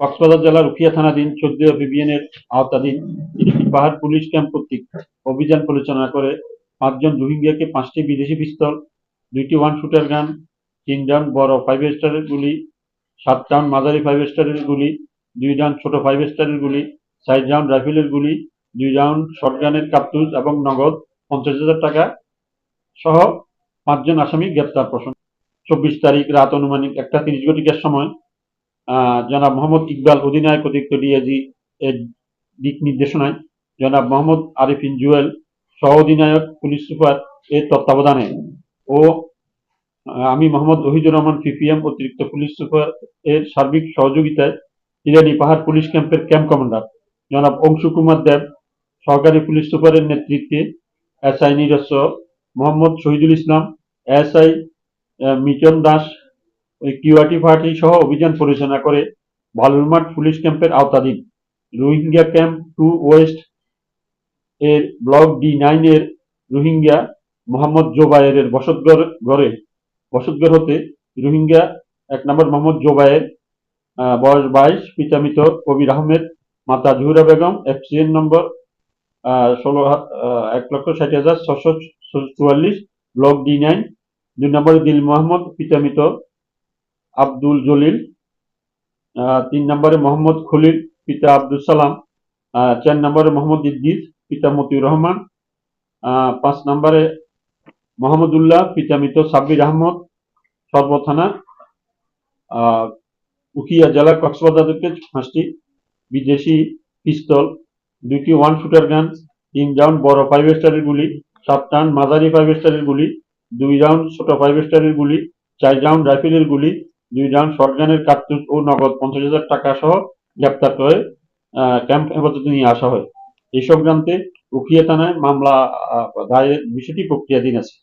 কক্সবাজার জেলার উখিয়া থানাধীন চোদ্দ বিবিএনের আওতাধীন পাহাড় পুলিশ ক্যাম্প কর্তৃক অভিযান পরিচালনা করে পাঁচজন রোহিঙ্গাকে পাঁচটি বিদেশি পিস্তল, দুইটি ওয়ান শুটার গান, তিন রাউন্ড বড় ফাইভ স্টারের গুলি, সাত রাউন্ড মাঝারি ফাইভ স্টারের গুলি, দুই রাউন্ড ছোট ফাইভ স্টারের গুলি, চার রাউন্ড রাইফেলের গুলি, দুই রাউন্ড শটগানের কার্তুজ এবং নগদ পঞ্চাশ হাজার টাকা সহ পাঁচজন আসামি গ্রেপ্তার প্রসঙ্গ। চব্বিশ তারিখ রাত আনুমানিক একটা তিরিশ ঘটিকার সময় জনাব মোহাম্মদ ইকবাল অধিনায়ক অতিরিক্ত ডিআইজি এর দিক নির্দেশনায় জনাব মোহাম্মদ আরিফিন জুয়েল, সহ অধিনায়ক পুলিশ সুপার এর তত্ত্বাবধানে ও আমি মোহাম্মদ ওহিদুর রহমান পিপিএম অতিরিক্ত পুলিশ সুপার এর সার্বিক সহযোগিতায় ইরানি পাহাড় পুলিশ ক্যাম্পের ক্যাম্প কমান্ডার। জনাব অংশু কুমার দেব, সহকারী পুলিশ সুপারের নেতৃত্বে এসআই নিজস্ব মোহাম্মদ শহীদুল ইসলাম এসআই মিটন দাস ওই কিউআরটি পার্টি সহ অভিযান পরিচালনা করে বালুরমাঠ পুলিশ ক্যাম্পের আওতাধীন। রোহিঙ্গা ক্যাম্প টু ওয়েস্ট এর ব্লক ডি নাইন এর রোহিঙ্গা মোহাম্মদ জোবায়ের বসতঘর ঘরে, বসতঘর হতে রোহিঙ্গা এক নম্বর মোহাম্মদ জোবায়ের বয়স বাইশ পিতামিত কবির আহমেদ, মাতা জহুরা বেগম, এফসিএন নম্বর ষোলো এক লক্ষ ষাট হাজার ছশো চুয়াল্লিশ, ব্লক ডি নাইন। দুই নম্বর দিল মোহাম্মদ পিতামিত আব্দুল জলিল তিন নম্বরে মোহাম্মদ খলিল, পিতা আব্দুল সালাম চার নম্বরে মোহাম্মদ ইদ্দিস পিতা মতিউর রহমান পাঁচ নম্বরে মোহাম্মদুল্লাহ, পিতা মৃত সাব্বির আহমদ সর্ব থানা উখিয়া জেলা কক্সবাজার থেকে পাঁচটি বিদেশি পিস্তল, দুইটি ওয়ান শুটার গান, তিন রাউন্ড বড় ফাইভ স্টারের গুলি, সাত রাউন্ড মাঝারি ফাইভ স্টারের গুলি, দুই রাউন্ড ছোট ফাইভ স্টারের গুলি, চার রাউন্ড রাইফেলের গুলি দুই রাউন্ড শটগানের কার্তুজ ও নগদ পঞ্চাশ হাজার টাকা সহ গ্রেপ্তার করে ক্যাম্প হেফাজতে নিয়ে আসা হয়। এই সংক্রান্তে উখিয়া থানায় মামলা দায়ের বিষয়টি প্রক্রিয়াধীন আছে।